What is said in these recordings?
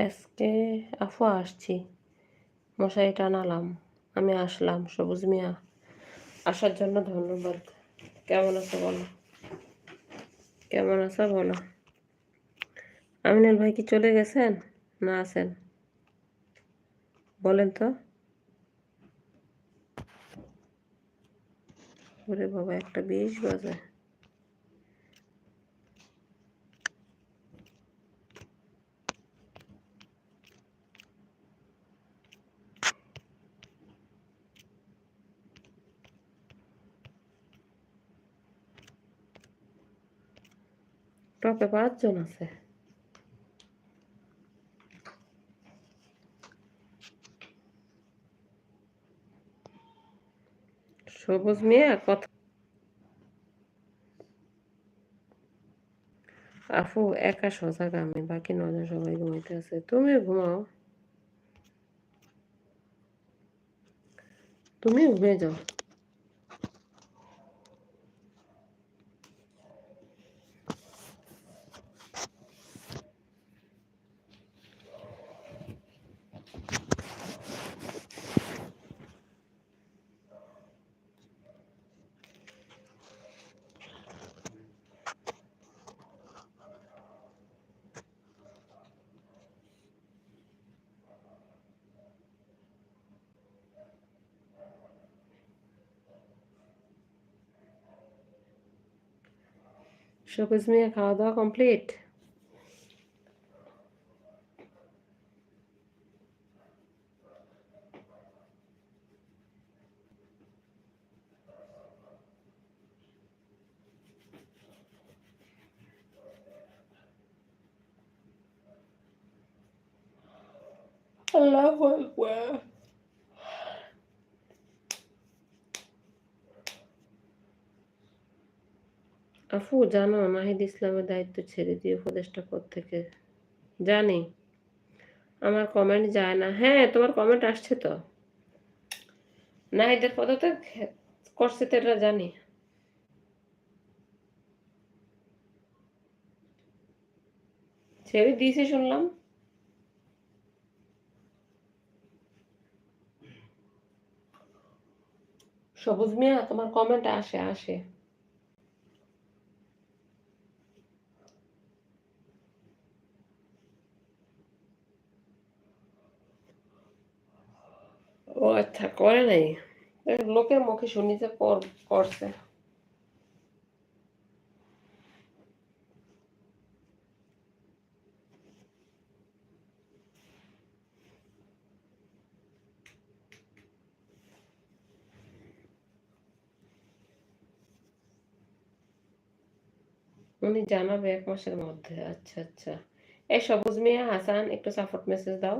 আজকে আফু, আসছি। মশাই টানালাম আমি আসলাম, সবুজ মিয়া। আসার জন্য ধন্যবাদ। কেমন আছো বলো? কেমন আছো বলো? আমিনুল ভাই কি চলে গেছেন? না আছেন। বলেন তো। ওরে বাবা, একটা বিশ বাজে। টপে পাঁচজন আছে সবুজ মিয়া কথা আফু একা সজাগ আমি বাকি নজন সবাই ঘুমাইতে আছে তুমি ঘুমাও তুমি ঘুমিয়ে যাও সবুজ মিয়া খাওয়া দাওয়া কমপ্লিট আল্লাহ আকবার আফু জানো নাহিদ ইসলামের দায়িত্ব ছেড়ে দিয়ে উপদেশটা থেকে জানি। আমার কমেন্ট যায় না। হ্যাঁ তোমার কমেন্ট আসছে তো। নাহিদের পদত্যাগ করছে তো জানি। ছেড়ে দিয়েছে শুনলাম। সবুজ মিয়া, তোমার কমেন্ট আসে আসে। আচ্ছা করে নাই। লোকের মুখে শুনি যে করছে। উনি জানাবে এক মাসের মধ্যে। আচ্ছা আচ্ছা। এই সবুজ মিয়া হাসান একটু সাপোর্ট মেসেজ দাও।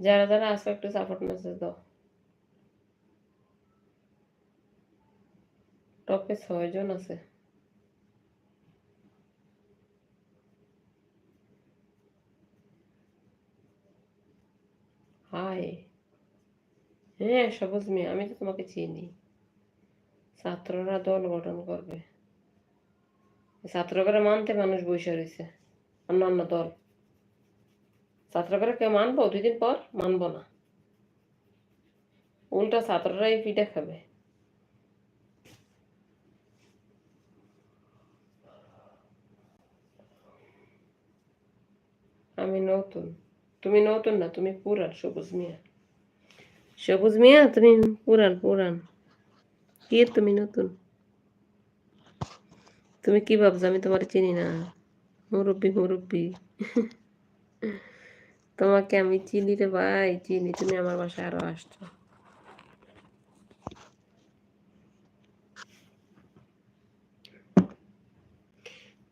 যারা যারা আসো একটু সাপোর্ট মেসেজ দাও। টপে ছয়জন আছে। হাই হ্যাঁ সবুজ মেয়ে, আমি তো তোমাকে চিনি। ছাত্ররা দল গঠন করবে। ছাত্ররা মানতে মানুষ বসে রয়েছে। অন্যান্য দল। ছাত্ররা কেউ মানবো? দুই দিন পর মানবো না। উল্টা ছাত্ররাই পিঠে খাবে। আমি নতুন। তুমি নতুন না, তুমি পুরান, সবুজ মিয়া। সবুজ মিয়া, তুমি পুরান পুরান। কি তুমি নতুন? তুমি কি ভাবছ? আমি তোমার চিনি না। মুরব্বী মুরব্বী। তোমাকে আমি চিনি রে ভাই চিনি। তুমি আমার বাসায় আরও আসছো।